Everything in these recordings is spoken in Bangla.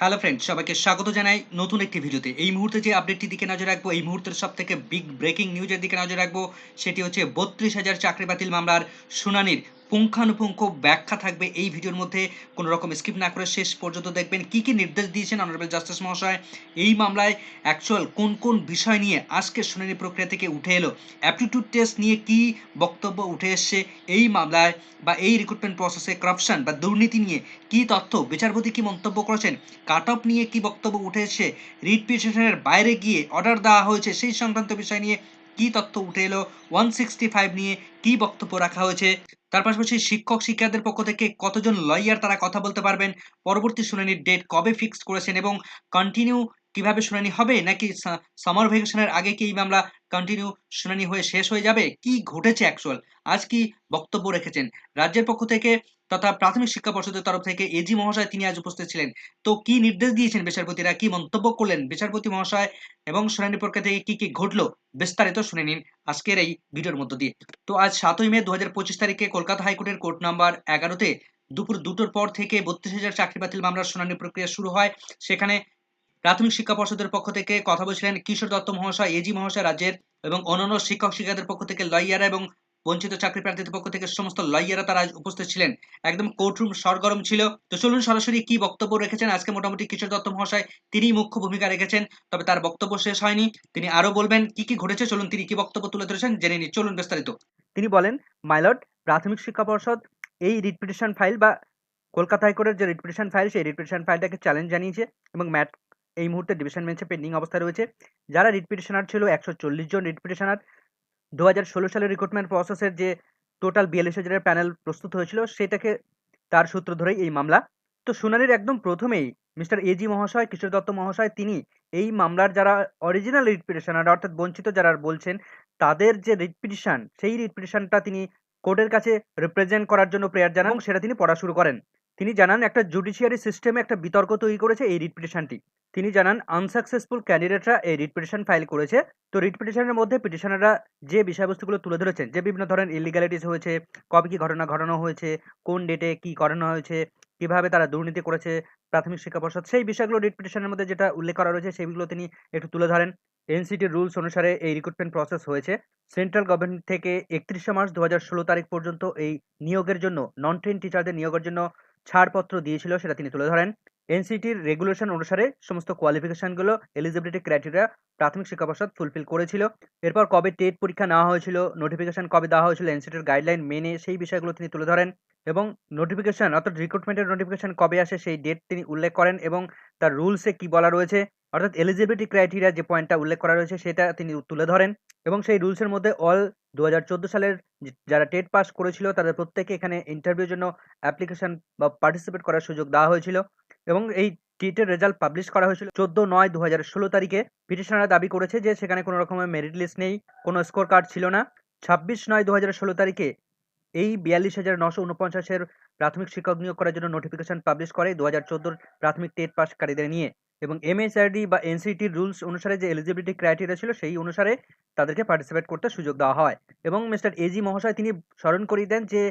হ্যালো ফ্রেন্ড সবাইকে স্বাগত জানাই নতুন একটি ভিডিওতে। এই মুহূর্তে যে আপডেটটি দিকে নজর রাখব, এই মুহূর্তের সব থেকে বিগ ব্রেকিং নিউজের দিকে নজর রাখব, সেটি হচ্ছে বত্রিশ হাজার চাকরি বাতিল মামলার শুনানির পুঙ্খানুপুঙ্খ ব্যাখ্যা থাকবে এই ভিডিওর মধ্যে। কোনো রকম স্কিপ না করে শেষ পর্যন্ত দেখবেন কি কি নির্দেশ দিয়েছেন অনারেবল জাস্টিস মহাশয় এই মামলায় অ্যাকচুয়াল কোন কোন বিষয় নিয়ে আজকে শুনানি প্রক্রিয়া থেকে উঠে এলো অ্যাপটিটিউড টেস্ট নিয়ে কি বক্তব্য উঠে এসছে এই মামলায় বা এই রিক্রুটমেন্ট প্রসেসে করাপশন বা দুর্নীতি নিয়ে কি তথ্য, বিচারপতি কি মন্তব্য করেছেন কাট অফ নিয়ে কি বক্তব্য উঠে এসছে রিট পিটিশনের বাইরে গিয়ে অর্ডার দেওয়া হয়েছে সেই সংক্রান্ত বিষয় নিয়ে কি তথ্য উঠে এলো ওয়ান সিক্সটি ফাইভ নিয়ে কি বক্তব্য রাখা হয়েছে, তার পাশাপাশি শিক্ষক শিক্ষাদের পক্ষ থেকে কতজন লয়ার তারা কথা বলতে পারবেন, পরবর্তী শুনানির ডেট কবে ফিক্সড করেছেন এবং কন্টিনিউ কীভাবে শুনানি হবে? নাকি সামার ভ্যাকেশনের আগে কি এই মামলা কন্টিনিউ শুনানি হয়ে শেষ হয়ে যাবে? কি ঘটেছে অ্যাকচুয়াল আজ কি বক্তব্য রেখেছেন? রাজ্যের পক্ষ থেকে তথা প্রাথমিক শিক্ষা পর্ষদের তরফ থেকে এজি মহাশয় তিনি আজ উপস্থিত ছিলেন। তো কি নির্দেশ দিয়েছেন বিচারপতিরা? কি মন্তব্য করলেন বিচারপতি মহাশয়? এবং শুনানি প্রক্রিয়া থেকে কি কি ঘটলো? বিস্তারিত শুনে নিন আজকের এই ভিডিওর মধ্য দিয়ে। তো আজ সাতই মে দু পঁচিশ তারিখে কলকাতা হাইকোর্টের কোর্ট নাম্বার এগারোতে দুপুর দুটোর পর থেকে বত্রিশ হাজার চাকরি বাতিল মামলার শুনানি প্রক্রিয়া শুরু হয়। সেখানে প্রাথমিক শিক্ষা পর্ষদের পক্ষ থেকে কথা বলছিলেন কিশোর দত্ত মহাশয় এজি মহাশয় রাজ্যের এবং অন্যান্য শিক্ষক শিক্ষাদের পক্ষ থেকে লয়াররা এবং বঞ্চিত চাকরি প্রার্থীদের পক্ষ থেকে সমস্ত লয়াররা তারা উপস্থিত ছিলেন। একদম কোর্টরুম সরগরম ছিল। তো চলুন সরাসরি কি বক্তব্য রেখেছেন? আজকে মোটামুটি কিশোর দত্ত মহাশয় তিনি মুখ্য ভূমিকা রেখেছেন, তবে তার বক্তব্য শেষ হয়নি। তিনি আরও বলবেন কি কি ঘটেছে? চলুন তিনি কি বক্তব্য তুলে ধরেছেন জেনে নি চলুন বিস্তারিত। তিনি বলেন মাইলট প্রাথমিক শিক্ষা পর্ষদ এই রিট পিটিশন ফাইল বা কলকাতা হাইকোর্টের যে রিট পিটিশন ফাইল, সেই রিট পিটিশন ফাইলটাকে চ্যালেঞ্জ জানিয়েছে এবং ম্যাট এই মুহূর্তে ডিভিশন বেঞ্চে পেন্ডিং অবস্থায় রয়েছে। যারা রিট পিটিশনার ছিল, একশো চল্লিশ জন রিট পিটিশনার দু হাজার ষোলো সালের রিক্রুটমেন্ট প্রসেসের যে টোটাল বিয়াল্লিশ হাজারের প্যানেল প্রস্তুত হয়েছিল, সেটাকে তার সূত্র ধরেই এই মামলা। তো শুনানির একদম প্রথমেই মিস্টার এজি মহাশয়, কিশোর দত্ত মহাশয়, তিনি এই মামলার যারা অরিজিনাল রিট পিটিশনার অর্থাৎ বঞ্চিত যারা বলছেন, তাদের যে রিট পিটিশন সেই রিট পিটিশনটা তিনি কোর্টের কাছে রিপ্রেজেন্ট করার জন্য প্রেয়ার জানান সেটা তিনি পড়া শুরু করেন। তিনি জানান, একটা জুডিশিয়ারি সিস্টেমে একটা বিতর্ক তৈরি করেছে এই রিট পিটিশনটি তিনি জানান, আনসাকসেসফুল ক্যান্ডিডেটরা এই রিট পিটিশন ফাইল করেছে। তো রিট পিটিশনের মধ্যে পিটিশনাররা যে বিষয়বস্তুগুলো তুলে ধরেছেন, যে বিভিন্ন ধরনের ইলিগ্যালিটিস হয়েছে, কবে কি ঘটনা ঘটানো হয়েছে, কোন ডেটে কি করানো হয়েছে, কীভাবে তারা দুর্নীতি করেছে, প্রাথমিক শিক্ষা পর্ষদ, সেই বিষয়গুলো রিট পিটিশনের মধ্যে যেটা উল্লেখ করা রয়েছে, সেগুলো তিনি একটু তুলে ধরেন। এনসিটির রুলস অনুসারে এই রিক্রুটমেন্ট প্রসেস হয়েছে। সেন্ট্রাল গভর্নমেন্ট থেকে একত্রিশে মার্চ দু হাজার ষোলো তারিখ পর্যন্ত এই নিয়োগের জন্য নন ট্রেন টিচারদের নিয়োগের জন্য ছাড়পত্র দিয়েছিল সেটা তিনি তুলে ধরেন। এনসিটির রেগুলেশন অনুসারে সমস্ত কোয়ালিফিকেশনগুলো এলিজিবিলিটি ক্রাইটেরিয়া প্রাথমিক শিক্ষা পর্ষদ ফুলফিল করেছিল। এরপর কবে টেট পরীক্ষা নেওয়া হয়েছিল নোটিফিকেশন কবে দেওয়া হয়েছিল, এনসিটির গাইডলাইন মেনে সেই বিষয়গুলো তিনি তুলে ধরেন এবং নোটিফিকেশন অর্থাৎ রিক্রুটমেন্টের নোটিফিকেশন কবে আসে সেই ডেট তিনি উল্লেখ করেন এবং তার রুলসে কি বলা রয়েছে অর্থাৎ এলিজিবিলিটি ক্রাইটেরিয়া যে পয়েন্টটা উল্লেখ করা রয়েছে, সেটা তিনি তুলে ধরেন এবং সেই রুলসের মধ্যে অল দু হাজার চোদ্দ সালের যারা টেট পাস করেছিল, তাদের প্রত্যেকে এখানে ইন্টারভিউর জন্য অ্যাপ্লিকেশন বা পার্টিসিপেট করার সুযোগ দেওয়া হয়েছিল এবং এই টেটের রেজাল্ট পাবলিশ করা হয়েছিল চোদ্দ নয় দু তারিখে। পিটিশনাররা দাবি করেছে যে, সেখানে কোনো রকমের মেরিট লিস্ট নেই, কোনো স্কোর কার্ড ছিল না। ছাব্বিশ নয় দু হাজার ষোলো তারিখে এই বিয়াল্লিশ হাজার নশো উনপঞ্চাশের প্রাথমিক শিক্ষক নিয়োগ করার জন্য নোটিফিকেশন পাবলিশ করে দু হাজার প্রাথমিক টেট পাসকারীদের নিয়ে। এবং এমএসআরডি বা এনসিটির রুলস অনুসারে যে এলিজিবিলিটি ক্রাইটেরিয়া ছিল, সেই অনুসারে তাদেরকে পার্টিসিপেট করতে সুযোগ দেওয়া হয়। এবং মিস্টার এজি মহাশয় তিনি স্মরণ করিয়ে দেন যে,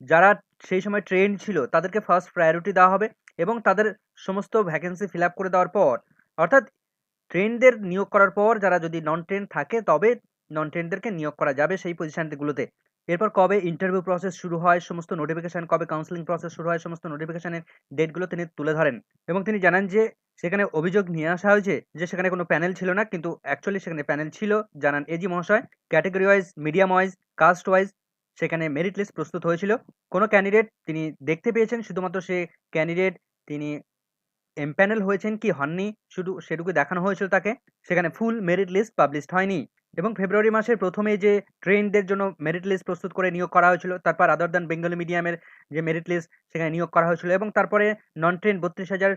যারা সেই সময় ট্রেন ছিল, তাদেরকে ফার্স্ট প্রায়োরিটি দেওয়া হবে এবং তাদের সমস্ত ভ্যাকেন্সি ফিল করে দেওয়ার পর, অর্থাৎ ট্রেনদের নিয়োগ করার পর, যারা যদি নন ট্রেন থাকে, তবে নন ট্রেনদেরকে নিয়োগ করা যাবে সেই পজিশনগুলোতে এরপর কবে ইন্টারভিউ প্রসেস শুরু হয়, সমস্ত নোটিফিকেশন কবে কাউন্সিলিং প্রসেস শুরু হয়, সমস্ত নোটিফিকেশনের ডেটগুলো তিনি তুলে ধরেন। এবং তিনি জানান যে, সেখানে অভিযোগ নিয়ে আসা হয়েছে যে, সেখানে কোনো প্যানেল ছিল না, কিন্তু অ্যাকচুয়ালি সেখানে প্যানেল ছিল। জানান এজি মহাশয় category wise medium wise caste wise সেখানে মেরিট লিস্ট প্রস্তুত হয়েছিল। কোনো ক্যান্ডিডেট তিনি দেখতে পেয়েছেন, শুধুমাত্র সে ক্যান্ডিডেট তিনি এমপ্যানেল হয়েছেন কি হননি, শুধু সেটুকু দেখানো হয়েছিল তাকে। সেখানে ফুল মেরিট লিস্ট পাবলিশড হয়নি। এবং ফেব্রুয়ারি মাসের প্রথমে যে ট্রেনদের জন্য মেরিট লিস্ট প্রস্তুত করে নিয়োগ করা হয়েছিল, তারপর আদার দ্যান বেঙ্গলি মিডিয়ামের যে মেরিট লিস্ট সেখানে নিয়োগ করা হয়েছিল এবং তারপরে নন ট্রেন বত্রিশ হাজার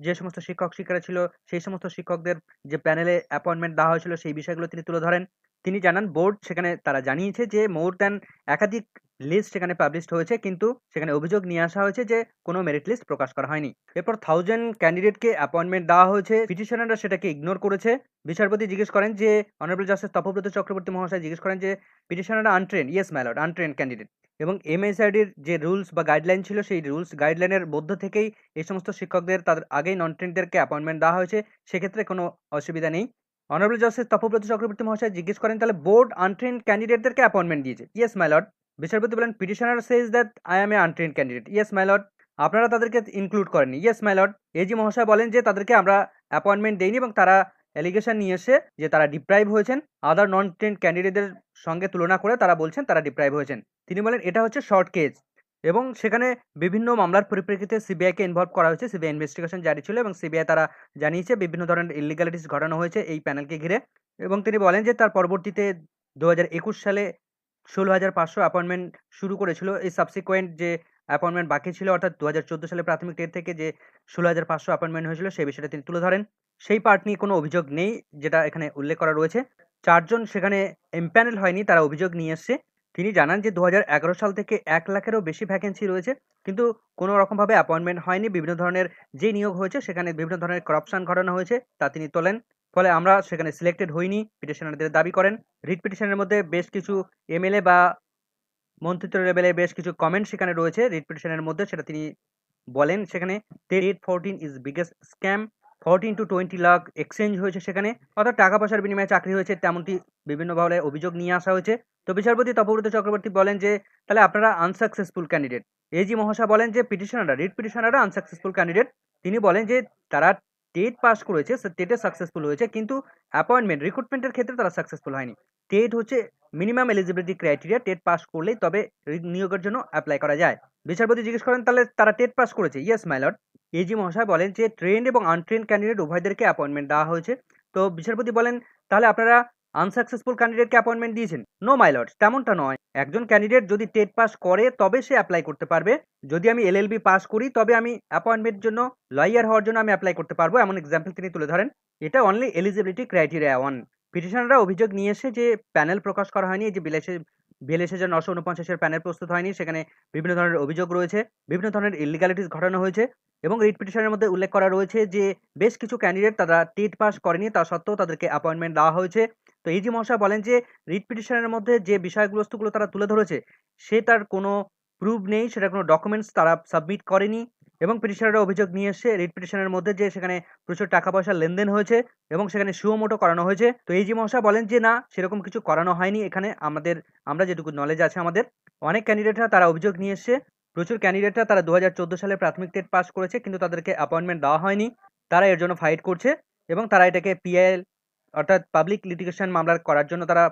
যে সমস্ত শিক্ষক শিক্ষিকারা ছিল, সেই সমস্ত শিক্ষকদের যে প্যানেলে অ্যাপয়েন্টমেন্ট দেওয়া হয়েছিল, সেই বিষয়গুলো তিনি তুলে ধরেন। তিনি জানান, বোর্ড সেখানে তারা জানিয়েছে যে মোর দ্যান একাধিক লিস্ট সেখানে পাবলিশড হয়েছে, কিন্তু সেখানে অভিযোগ নিয়ে আসা হয়েছে যে কোনো মেরিট লিস্ট প্রকাশ করা হয়নি। এরপর থাউজেন্ড ক্যান্ডিডেটকে অ্যাপয়েন্টমেন্ট দেওয়া হয়েছে। পিটিশনাররা সেটাকে ইগনোর করেছে। বিচারপতি জিজ্ঞেস করেন যে, অনারেবল জাস্টিস তপব্রত চক্রবর্তী মহাশয় জিজ্ঞেস করেন যে, পিটিশনাররা আনট্রেন, ইয়েস ম্যালড আনট্রেন ক্যান্ডিডেট। এবং এমএসআইডির যে রুলস বা গাইডলাইন ছিল, সেই রুলস গাইডলাইনের মধ্য থেকেই এই সমস্ত শিক্ষকদের, তাদের আগেই নন ট্রেনদেরকে অ্যাপয়েন্টমেন্ট দেওয়া হয়েছে। সেক্ষেত্রে কোনো অসুবিধা নেই। অনারেবল জাস্টিস তপব্রত চক্রবর্তী মহাশয় জিজ্ঞেস করেন, তাহলে বোর্ড আনট্রেন ক্যান্ডিডেটদেরকে অ্যাপয়েন্টমেন্ট দিয়েছে? ইয়েস মাইলড বিচারপতি বলেন petitioner says that I am a untrained candidate yes milord আপনারা তাদেরকে ইনক্লুড করেননি? ইয়েস মাইলড এজি মহাশয় বলেন যে, তাদেরকে আমরা অ্যাপয়েন্টমেন্ট দেইনি এবং তারা অ্যালিগেশন নিয়ে এসে যে তারা ডিপ্রাইভ হয়েছেন আদার নন ট্রেন ক্যান্ডিডেটদের সঙ্গে তুলনা করে তারা বলছেন তারা ডিপ্রাইভ হয়েছেন। তিনি বলেন, এটা হচ্ছে শর্ট কেস এবং সেখানে বিভিন্ন মামলার পরিপ্রেক্ষিতে সিবিআইকে ইনভলভ করা হয়েছে। সিবিআই ইনভেস্টিগেশন জারি ছিল এবং সিবিআই তারা জানিয়েছে, বিভিন্ন ধরনের ইলিগালিটিস ঘটানো হয়েছে এই প্যানেলকে ঘিরে। এবং তিনি বলেন যে তার পরবর্তীতে দু সালে ষোলো হাজার পাঁচশো অ্যাপয়েন্টমেন্ট শুরু করেছিল। এই সাবসিকোয়েন্ট যে অ্যাপয়েন্টমেন্ট বাকি ছিল, অর্থাৎ দু হাজার চোদ্দ সালে প্রাথমিক টেট থেকে যে ষোলো হাজার পাঁচশো অ্যাপয়েন্টমেন্ট হয়েছিল সেই বিষয়টা তিনি তুলে ধরেন। সেই পার্ট নিয়ে কোনো অভিযোগ নেই, যেটা এখানে উল্লেখ করা রয়েছে। চারজন সেখানে এমপ্যানেল হয়নি, তারা অভিযোগ নিয়ে এসছে। তিনি জানান যে দু হাজার এগারো সাল থেকে এক লাখেরও বেশি ভ্যাকেন্সি রয়েছে। কিন্তু কোনো রকমভাবে অ্যাপয়েন্টমেন্ট হয়নি। বিভিন্ন ধরনের যে নিয়োগ হয়েছে, সেখানে বিভিন্ন ধরনের করাপশন ঘটানো হয়েছে তা তিনি তোলেন। ফলে আমরা সেখানে সিলেক্টেড হইনি। পিটিশনারদের দাবি করেন। রিট পিটিশনের মধ্যে বেশ কিছু এমএলএ বা মন্ত্রিত্ব লেভেলে বেশ কিছু কমেন্ট সেখানে রয়েছে। রিট পিটিশনের মধ্যে সেটা তিনি বলেন সেখানে rate fourteen is biggest scam fourteen to twenty lakh exchange হয়েছে সেখানে। অর্থাৎ টাকা পয়সার বিনিময়ে চাকরি হয়েছে তেমনটি বিভিন্নভাবে অভিযোগ নিয়ে আসা হয়েছে। তো বিচারপতি তপব্রত চক্রবর্তী বলেন যে, তাহলে আপনারা আনসাকসেসফুল ক্যান্ডিডেট এজি মহাশয় বলেন যে পিটিশনাররা রিট পিটিশনাররা আনসাকসেসফুল ক্যান্ডিডেট তিনি বলেন যে, তারা টেট পাস করেছে টেটে সাকসেসফুল হয়েছে, কিন্তু অ্যাপয়েন্টমেন্ট রিক্রুটমেন্টের ক্ষেত্রে তারা সাকসেসফুল হয়নি। টেট হচ্ছে minimum eligibility criteria TET pass করলেই তবে নিয়োগের জন্য অ্যাপ্লাই করা যায়। বিচারপতি জিজ্ঞেস করেন, তাহলে তারা টেট পাস করেছে? ইয়েস মাইলট এজি মহাশয় বলেন যে ট্রেন্ড এবং আনট্রেন ক্যান্ডিডেট উভয়দেরকে অ্যাপয়েন্টমেন্ট দেওয়া হয়েছে। তো বিচারপতি বলেন, তাহলে আপনারা আনসাকসেসফুল ক্যান্ডিডেটকে অ্যাপয়েন্টমেন্ট দিয়েছেন। নো মাইলট তেমনটা নয়। একজন ক্যান্ডিডেট যদি টেট পাস করে, তবে সে অ্যাপ্লাই করতে পারবে। যদি আমি এলএলবি পাস করি, তবে আমি অ্যাপয়েন্টমেন্টের জন্য লয়ার হওয়ার জন্য আমি অ্যাপ্লাই করতে পারব, এমন এক্সাম্পল তিনি তুলে ধরেন। এটা অনলি এলিজিবিলিটি ক্রাইটেরিয়া ওয়ান পিটিশনাররা অভিযোগ নিয়ে এসে যে প্যানেল প্রকাশ করা হয়নি, এই যে বিলেসে বিএলএস হাজার নশো উনপঞ্চাশের প্যানেল প্রস্তুত হয়নি, সেখানে বিভিন্ন ধরনের অভিযোগ রয়েছে, বিভিন্ন ধরনের ইলিগালিটিস ঘটানো হয়েছে এবং রিট পিটিশনের মধ্যে উল্লেখ করা রয়েছে যে, বেশ কিছু ক্যান্ডিডেট তারা টেট পাস করেনি, তা সত্ত্বেও তাদেরকে অ্যাপয়েন্টমেন্ট দেওয়া হয়েছে। তো ইজি মহাশয় বলেন যে, রিট পিটিশনের মধ্যে যে বিষয়বস্তুগুলো তারা তুলে ধরেছে, সে তার কোনো প্রুফ নেই সেটা কোনো ডকুমেন্টস তারা সাবমিট করেনি। এবং পিটিশনাররা অভিযোগ নিয়ে এসে রিট পিটিশনের মধ্যে যে সেখানে প্রচুর টাকা পয়সার লেনদেন হয়েছে এবং সেখানে সুমোটো করানো হয়েছে। তো এই যে মহাশয় বলেন যে, না, সেরকম কিছু করানো হয়নি এখানে। আমাদের, আমরা যেটুকু নলেজ আছে আমাদের। অনেক ক্যান্ডিডেটরা তারা অভিযোগ নিয়ে এসছে প্রচুর ক্যান্ডিডেটরা তারা দু হাজার চোদ্দ সালে প্রাথমিক টেট পাস করেছে কিন্তু তাদেরকে অ্যাপয়েন্টমেন্ট দেওয়া হয়নি। তারা এর জন্য ফাইট করছে এবং তারা এটাকে পিআইএল অর্থাৎ পাবলিক লিটিগেশন মামলা করার জন্য তারা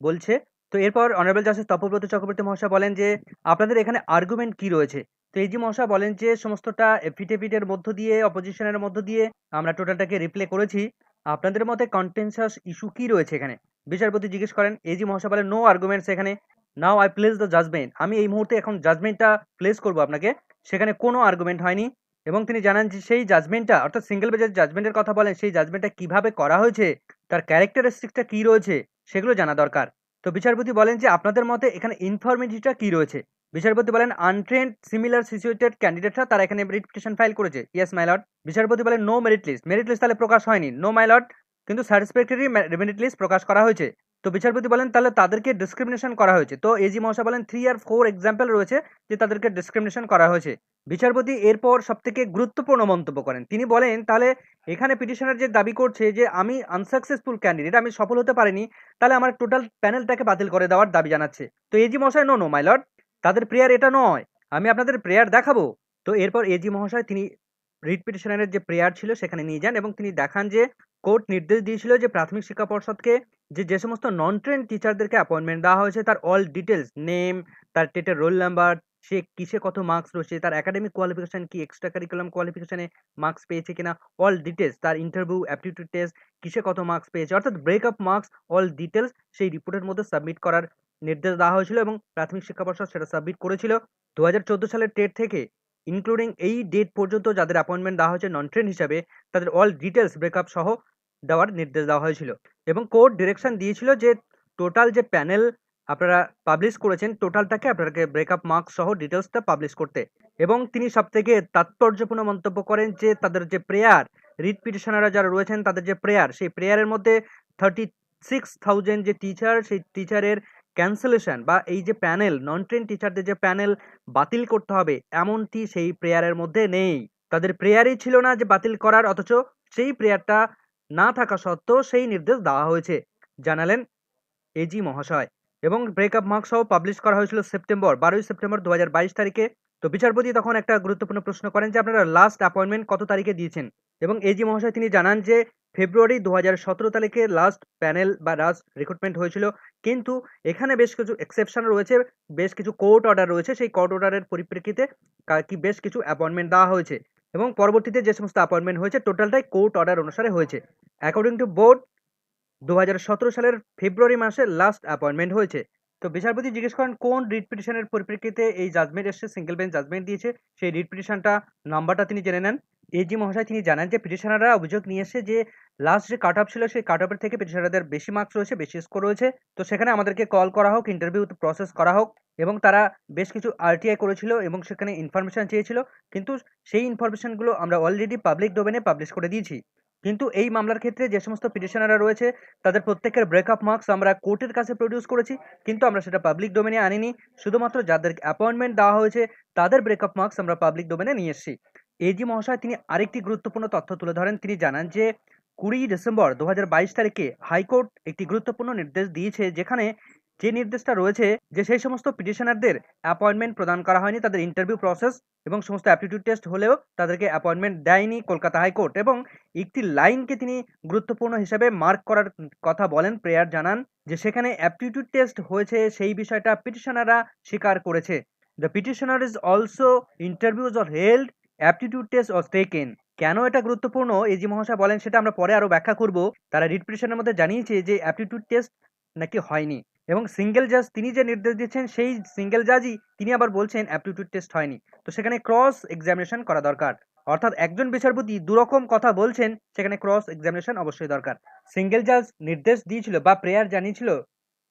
বলছে। তো এরপর অনারেবল জাস্টিস তপব্রত চক্রবর্তী মহাশয় বলেন যে, আপনাদের এখানে আর্গুমেন্ট কি রয়েছে? তো এই যে মহাশয় বলেন যে, সমস্তটা এফিডেভিটের মধ্য দিয়ে অপোজিশনের মধ্য দিয়ে আমরা টোটালটাকে রিপ্লে করেছি। আপনাদের মতে কন্টেনশাস ইস্যু কি রয়েছে এখানে? বিচারপতি জিজ্ঞেস করেন, এই এজি মহাশয় বলেন নো আর্গুমেন্টস এখানে। Now I place the judgment আমি এই মুহূর্তে এখন জাজমেন্টটা প্লেস করব আপনাকে। সেখানে কোনো আর্গুমেন্ট হয়নি এবং তিনি জানান যে, সেই জাজমেন্টটা অর্থাৎ সিঙ্গেল বেজের জাজমেন্টের কথা বলেন, সেই জাজমেন্টটা কীভাবে করা হয়েছে? তার ক্যারেক্টারিস্টিকটা কি রয়েছে? সেগুলো জানা দরকার। তো বিচারপতি বলেন যে আপনাদের মতে এখানে ইনফরমেটিভটা কি রয়েছে? বিচারপতি বলেন আনট্রেন্ড সিমিলার সিচুয়েটেড ক্যান্ডিডেটরা তারা এখানে মেরিট ফাইল করেছে। ইয়েস মাইলট বিচারপতি বলেন no merit list merit list তাহলে প্রকাশ হয়নি। নো মাইলট কিন্তু স্যাটিসফ্যাক্টরি মেরিট লিস্ট প্রকাশ করা হয়েছে। তো বিচারপতি বলেন, তাহলে তাদেরকে ডিসক্রিমিনেশন করা হয়েছে। তো এজি মহাশয় বলেন থ্রি আর ফোর এক্সাম্পল রয়েছে যে তাদেরকে ডিসক্রিমিনেশন করা হয়েছে। বিচারপতি এরপর সবথেকে গুরুত্বপূর্ণ মন্তব্য করেন। তিনি বলেন, তাহলে এখানে পিটিশনার যে দাবি করছে যে আমি আনসাকসেসফুল ক্যান্ডিডেট আমি সফল হতে পারিনি, তাহলে আমার টোটাল প্যানেলটাকে বাতিল করে দেওয়ার দাবি জানাচ্ছে। তো এজি মহাশয় নো নো মাই লর্ড তাদের প্রেয়ার এটা নয়। আমি আপনাদের প্রেয়ার দেখাবো। তো এরপর এজি মহাশয়, তিনি রিট যে প্রেয়ার ছিল সেখানে নিয়ে যান এবং তিনি দেখান যে কোর্ট নির্দেশ দিয়েছিল যে প্রাথমিক শিক্ষা পর্ষদকে যে যে সমস্ত নন ট্রেন টিচারদেরকে অ্যাপয়েন্টমেন্ট দেওয়া হয়েছে তার অল ডিটেলস নেম তার টেটের রোল নাম্বার সে কিসে কত মার্কস রয়েছে, তার একাডেমিক কোয়ালিফিকেশন কি এক্সট্রা কারিকুলাম কোয়ালিফিকেশানে মার্কস পেয়েছে কিনা অল ডিটেলস তার ইন্টারভিউ অ্যাপটিটিউড টেস্ট কিসে কত মার্কস পেয়েছে, অর্থাৎ ব্রেকআপ মার্কস অল ডিটেলস সেই রিপোর্টের মধ্যে সাবমিট করার নির্দেশ দেওয়া হয়েছিল এবং প্রাথমিক শিক্ষা পর্ষদ সেটা সাবমিট করেছিল। দু হাজার চোদ্দ সালের টেট থেকে ইনক্লুডিং এই ডেট পর্যন্ত যাদের অ্যাপয়েন্টমেন্ট দেওয়া হয়েছে নন ট্রেন হিসাবে, তাদের অল ডিটেলস ব্রেকআপ সহ দেওয়ার নির্দেশ দেওয়া হয়েছিল। এবং কোর্ট ডিরেকশন দিয়েছিল যে টোটাল যে প্যানেল আপনারা পাবলিশ করেছেন টোটালটাকে আপনাকে ব্রেকআপ মার্কস সহ ডিটেলসটা পাবলিশ করতে। এবং তিনি সবথেকে তাৎপর্যপূর্ণ মন্তব্য করেন যে তাদের যে প্রেয়ার রিট পিটিশনাররা যারা রয়েছেন, তাদের যে প্রেয়ার সেই প্রেয়ারের মধ্যে থার্টি সিক্স থাউজেন্ড যে টিচার সেই টিচারের ক্যান্সেলেশন বা এই যে প্যানেল নন ট্রেন টিচারদের যে প্যানেল বাতিল করতে হবে, এমনটি সেই প্রেয়ারের মধ্যে নেই। তাদের প্রেয়ারই ছিল না যে বাতিল করার, অথচ সেই প্রেয়ারটা না থাকা সত্ত্বেও সেই নির্দেশ দেওয়া হয়েছে। জানালেন এজি মহাশয়। এবং ব্রেকআপ মার্কস সহ পাবলিশ করা হয়েছিল সেপ্টেম্বর, বারোই সেপ্টেম্বর দু হাজার বাইশ তারিখে। তো বিচারপতি তখন একটা গুরুত্বপূর্ণ প্রশ্ন করেন যে আপনারা লাস্ট অ্যাপয়েন্টমেন্ট কত তারিখে দিয়েছেন? এবং এজি মহাশয় তিনি জানান যে ফেব্রুয়ারি দু হাজার সতেরো তারিখে লাস্ট প্যানেল বা লাস্ট রিক্রুটমেন্ট হয়েছিল। কিন্তু এখানে বেশ কিছু এক্সেপশন রয়েছে, বেশ কিছু কোর্ট অর্ডার রয়েছে। সেই কোর্ট অর্ডারের পরিপ্রেক্ষিতে কা- বেশ কিছু অ্যাপয়েন্টমেন্ট দেওয়া হয়েছে এবং পরবর্তীতে যে সমস্ত অ্যাপয়েন্টমেন্ট হয়েছে টোটালটাই কোর্ট অর্ডার অনুসারে হয়েছে। অ্যাকর্ডিং টু বোর্ড দু হাজার সতেরো সালের ফেব্রুয়ারি মাসে লাস্ট অ্যাপয়েন্টমেন্ট হয়েছে। তো বিচারপতি জিজ্ঞেস করেন, কোন রিট পিটিশনের পরিপ্রেক্ষিতে এই জাজমেন্ট এসছে? সিঙ্গেল বেঞ্চ জাজমেন্ট দিয়েছে। সেই রিট পিটিশনটা নাম্বারটা তিনি জেনে নেন। এজি মহাশয় তিনি জানান যে পিটিশনাররা অভিযোগ নিয়ে এসে যে লাস্ট যে কাট অফ ছিল সেই কাট অফের থেকে পিটিশনারদের বেশি মার্কস রয়েছে, বেশি স্কোর রয়েছে। তো সেখানে আমাদেরকে কল করা হোক ইন্টারভিউ প্রসেস করা হোক এবং তারা বেশ কিছু আরটিআই করেছিল এবং সেখানে ইনফরমেশন চেয়েছিল। কিন্তু সেই ইনফরমেশনগুলো আমরা অলরেডি পাবলিক ডোমেনে পাবলিশ করে দিয়েছি। কিন্তু এই মামলার ক্ষেত্রে যে সমস্ত পিটিশনাররা রয়েছে, তাদের প্রত্যেকের ব্রেকআপ মার্কস আমরা কোর্টের কাছে প্রডিউস করেছি, কিন্তু আমরা সেটা পাবলিক ডোমেনে আনিনি। শুধুমাত্র যাদের অ্যাপয়েন্টমেন্ট দেওয়া হয়েছে, তাদের ব্রেকআপ মার্কস আমরা পাবলিক ডোমেনে নিয়ে এসেছি। এজি মহাশয় তিনি আরেকটি গুরুত্বপূর্ণ তথ্য তুলে ধরেন। তিনি জানান যে, কুড়ি ডিসেম্বর দু হাজার বাইশ তারিখে হাইকোর্ট একটি গুরুত্বপূর্ণ নির্দেশ দিয়েছে, যেখানে যে নির্দেশটা রয়েছে যে সেই সমস্ত পিটিশনারদের অ্যাপয়েন্টমেন্ট প্রদান করা হয়নি, তাদের ইন্টারভিউ প্রসেস এবং সমস্ত অ্যাপটিটিউড টেস্ট হলেও তাদেরকে অ্যাপয়েন্টমেন্ট দেয়নি কলকাতা হাইকোর্ট এবং একটি লাইনকে তিনি গুরুত্বপূর্ণ হিসাবে মার্ক করার কথা বলেন। প্রেয়ার জানান যে, সেখানে অ্যাপটিটিউড টেস্ট হয়েছে, সেই বিষয়টা পিটিশনাররা স্বীকার করেছে। The petitioner is also, interviews are held aptitude test are taken কেন এটা গুরুত্বপূর্ণ? এই এজি মহাশয় বলেন সেটা আমরা পরে আরও ব্যাখ্যা করব। তারা রিট পিটিশনের মধ্যে জানিয়েছে যে অ্যাপটিটিউড টেস্ট নাকি হয়নি এবং সিঙ্গেল জাজ তিনি যে নির্দেশ দিয়েছেন সেই সিঙ্গেল জাজই তিনি আবার বলছেন অ্যাপটিটিউড টেস্ট হয়নি। তো সেখানে ক্রস এক্সামিনেশন করা দরকার। অর্থাৎ একজন বিচারপতি দুরকম কথা বলছেন, সেখানে ক্রস এক্সামিনেশন অবশ্যই দরকার। সিঙ্গেল জাজ নির্দেশ দিয়েছিল বা প্রেয়ার জানিয়েছিল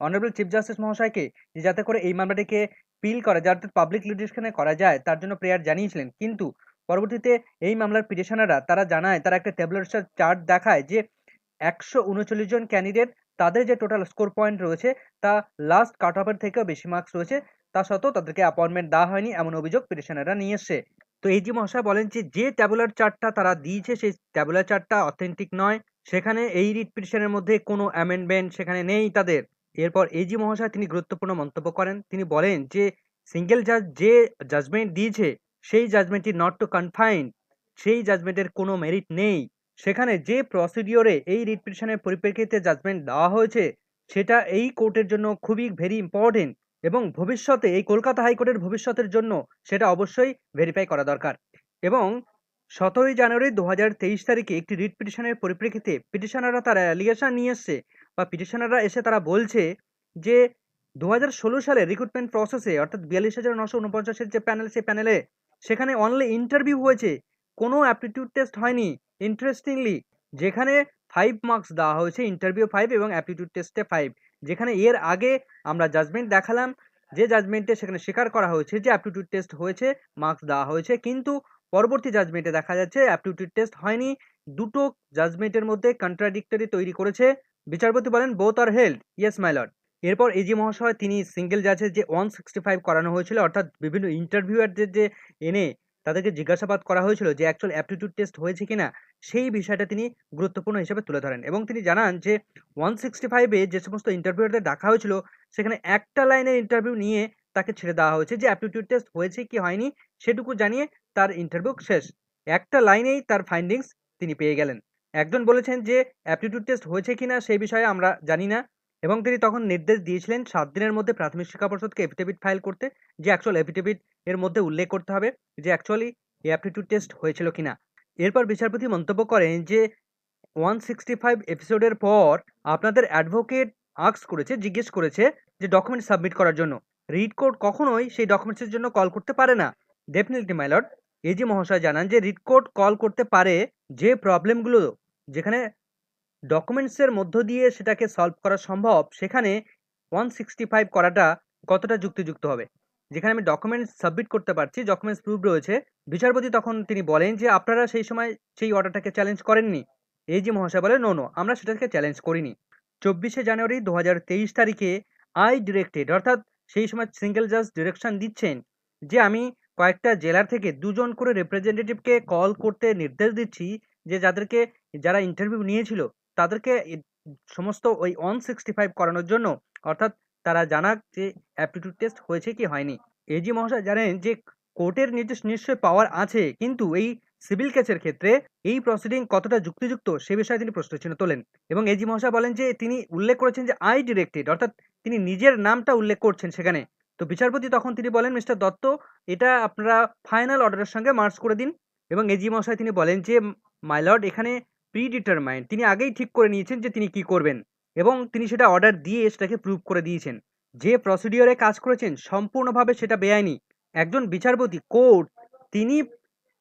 অনারেবল চিফ জাস্টিস মহাশয়কে যে যাতে করে এই মামলাটিকে পিল করা যাতে পাবলিক লিটিগেশনে করা যায়, তার জন্য প্রেয়ার জানিয়েছিলেন। কিন্তু পরবর্তীতে এই মামলার পিটিশনাররা, তারা জানায়, তারা একটা ট্যাবলেট চার্ট দেখায় যে একশো উনচল্লিশ জন ক্যান্ডিডেট তাদের যে টোটাল স্কোর পয়েন্ট রয়েছে, তা লাস্ট কাট অফের থেকেও বেশি মার্কস রয়েছে। তা সত্ত্বেও তাদেরকে অ্যাপয়েন্টমেন্ট দেওয়া হয়নি এমন অভিযোগ পিটিশনাররা নিয়ে এসছে। তো এই যে মহাশয় বলেন যে যে ট্যাবুলার চার্টটা তারা দিয়েছে, সেই ট্যাবুলার চার্টটা অথেন্টিক নয়। সেখানে এই রিট পিটিশনের মধ্যে কোনো অ্যামেন্ডমেন্ট সেখানে নেই তাদের। এরপর এজি মহাশয় তিনি গুরুত্বপূর্ণ মন্তব্য করেন, তিনি বলেন যে সিঙ্গেল জাজ যে জাজমেন্ট দিয়েছে সেই জাজমেন্টটি নট টু কনফাইন সেই জাজমেন্টের কোনো মেরিট নেই। সেখানে যে প্রসিডিওরে এই রিট পিটিশনের পরিপ্রেক্ষিতে জাজমেন্ট দেওয়া হয়েছে, সেটা এই কোর্টের জন্য খুবই ভেরি ইম্পর্টেন্ট এবং ভবিষ্যতে এই কলকাতা হাইকোর্টের ভবিষ্যতের জন্য সেটা অবশ্যই ভেরিফাই করা দরকার। এবং সতেরোই জানুয়ারি দু তেইশ তারিখে একটি রিট পিটিশনের পরিপ্রেক্ষিতে পিটিশনাররা তারা অ্যালিগেশন নিয়ে এসছে বা পিটিশনাররা এসে তারা বলছে যে দু হাজার ষোলো সালে রিক্রুটমেন্ট প্রসেসে অর্থাৎ বিয়াল্লিশ হাজার নশো উনপঞ্চাশের যে প্যানেল সেই প্যানেলে সেখানে অনলি ইন্টারভিউ হয়েছে। কোনো অ্যাপটিটিউড টেস্ট হয়নি। ইন্টারেস্টিংলি যেখানে ফাইভ মার্কস দেওয়া হয়েছে ইন্টারভিউ ফাইভ এবং অ্যাপটিটিউড টেস্টে ফাইভ যেখানে এর আগে আমরা জাজমেন্ট দেখালাম, যে জাজমেন্টে সেখানে স্বীকার করা হয়েছে যে অ্যাপটিটিউড টেস্ট হয়েছে মার্কস দেওয়া হয়েছে, কিন্তু পরবর্তী জাজমেন্টে দেখা যাচ্ছে অ্যাপটিটিউড টেস্ট হয়নি। দুটো জাজমেন্টের মধ্যে কন্ট্রাডিক্টরি তৈরি করেছে। বিচারপতি বলেন both are held yes my lord এরপর এজি মহাশয় তিনি সিঙ্গেল জাজের যে ওয়ান সিক্সটি ফাইভ করানো হয়েছিল, অর্থাৎ বিভিন্ন ইন্টারভিউয়ারদের যে এনে তাদেরকে জিজ্ঞাসাবাদ করা হয়েছিল যে অ্যাকচুয়াল অ্যাপটিটিউড টেস্ট হয়েছে কিনা, সেই বিষয়টা তিনি গুরুত্বপূর্ণ হিসেবে তুলে ধরেন এবং তিনি জানান যে ওয়ান সিক্সটি ফাইভে যে সমস্ত ইন্টারভিউয়ারদের ডাকা হয়েছিল, সেখানে একটা লাইনের ইন্টারভিউ নিয়ে তাকে ছেড়ে দেওয়া হয়েছে। যে অ্যাপটিটিউড টেস্ট হয়েছে কি হয়নি, সেটুকু জানিয়ে তার ইন্টারভিউ শেষ। একটা লাইনেই তার ফাইন্ডিংস তিনি পেয়ে গেলেন। একজন বলেছেন যে অ্যাপটিটিউড টেস্ট হয়েছে কিনা, সেই বিষয়ে আমরা জানি না। এবং তিনি তখন নির্দেশ দিয়েছিলেন সাত দিনের মধ্যে প্রাথমিক শিক্ষা পর্ষদকে এফিডেভিট ফাইল করতে যে অ্যাকচুয়াল এফিডেভিট এর মধ্যে উল্লেখ করতে হবে যে অ্যাকচুয়ালি অ্যাপটিটিউড টেস্ট হয়েছিল কিনা। এরপর বিচারপতি মন্তব্য করেন যে ওয়ান সিক্সটি ফাইভ এপিসোডের পর আপনাদের অ্যাডভোকেট আক্স করেছে, জিজ্ঞেস করেছে যে ডকুমেন্ট সাবমিট করার জন্য। রিড কোড কখনোই সেই ডকুমেন্টসের জন্য কল করতে পারে না। ডেফিনেটলি মাইলট এজি মহাশয় জানান যে রিড কোড কল করতে পারে যে প্রবলেমগুলো যেখানে ডকুমেন্টসের মধ্য দিয়ে সেটাকে সলভ করা সম্ভব, সেখানে ওয়ান সিক্সটি ফাইভ করাটা কতটা যুক্তিযুক্ত হবে? যেখানে আমি ডকুমেন্টস সাবমিট করতে পারছি ডকুমেন্টস প্রুফ রয়েছে, বিচারপতি তখন তিনি বলেন যে আপনারা সেই সময় সেই অর্ডারটাকে চ্যালেঞ্জ করেননি। এই যে মহাশয় বলে নো নো আমরা সেটাকে চ্যালেঞ্জ করিনি। চব্বিশে জানুয়ারি দু হাজার তেইশ তারিখে আই ডিরেক্টেড অর্থাৎ সেই সময় সিঙ্গেল জাজ ডিরেকশন দিচ্ছেন, যে আমি কয়েকটা জেলার থেকে দুজন করে রিপ্রেজেন্টেটিভকে কল করতে নির্দেশ দিচ্ছি, যে যাদেরকে যারা ইন্টারভিউ নিয়েছিল তাদেরকে সমস্ত ওই ওয়ান সিক্সটি ফাইভ করানোর জন্য অর্থাৎ তারা জানাক যে অ্যাপটিটিউড টেস্ট হয়েছে কি হয়নি। এজি মহাশয় জানেন যে কোর্টের নির্দেশ নিশ্চয় পাওয়ার আছে, কিন্তু এই সিভিল কেসের ক্ষেত্রে এই প্রসিডিং কতটা যুক্তিযুক্ত সে বিষয়ে তিনি প্রশ্নচিহ্ন তোলেন। এবং এজি মহাশয় বলেন যে তিনি উল্লেখ করেছেন যে আই ডিরেক্টেড অর্থাৎ তিনি নিজের নামটা উল্লেখ করছেন সেখানে। তো বিচারপতি তখন তিনি বলেন, মিস্টার দত্ত, এটা আপনারা ফাইনাল অর্ডারের সঙ্গে মার্চ করে দিন। এবং এজি মহাশয় তিনি বলেন যে মাইলর্ড এখানে প্রি ডিটারমাইন্ড তিনি আগেই ঠিক করে নিয়েছেন যে তিনি কি করবেন এবং তিনি সেটা অর্ডার দিয়ে সেটাকে প্রুভ করে দিয়েছেন। যে প্রসিডিওরে কাজ করেছেন, সম্পূর্ণভাবে সেটা বেআইনি। একজন বিচারপতি, কোর্ট, তিনি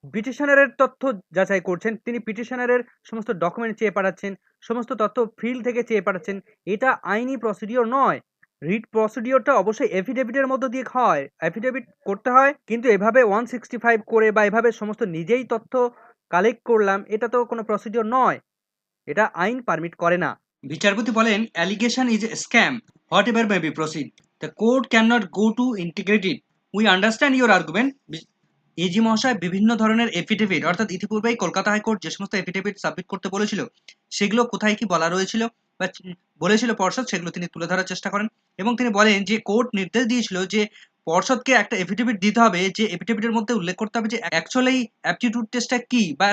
পিটিশনারের তথ্য যাচাই করছেন, তিনি পিটিশনারের সমস্ত ডকুমেন্ট চেয়ে পাঠাচ্ছেন, সমস্ত তথ্য ফিল্ড থেকে চেয়ে পাঠাচ্ছেন। এটা আইনি প্রসিডিওর নয়। রিট প্রসিডিওরটা অবশ্যই এফিডেভিটের মধ্য দিয়ে হয়। এফিডেভিট করতে হয়, কিন্তু এভাবে ওয়ান সিক্সটি ফাইভ করে বা এভাবে সমস্ত নিজেই তথ্য কালেক্ট করলাম, এটা তো কোনো প্রসিডিওর নয়। এটা আইন পারমিট করে না। বিচারপতি বলেন allegation is scam whatever may be proceed the court can not go to integrated we understand your argument AG মহাশয় বিভিন্ন ধরনের এফিডেভিট অর্থাৎ ইতিপূর্বেই কলকাতা হাইকোর্ট যে সমস্ত এফিডেভিট সাবমিট করতে বলেছিল, সেগুলো কোথায় কি বলা রয়েছিল বা বলেছিল পর্ষদ, সেগুলো তিনি তুলে ধরার চেষ্টা করেন। এবং তিনি বলেন যে, কোর্ট নির্দেশ দিয়েছিল যে পর্ষদকে একটা এফিডেভিট দিতে হবে যে এফিডেভিটের মধ্যে উল্লেখ করতে হবে যে অ্যাকচুয়ালি অ্যাপটিটিউড টেস্টটা কি বা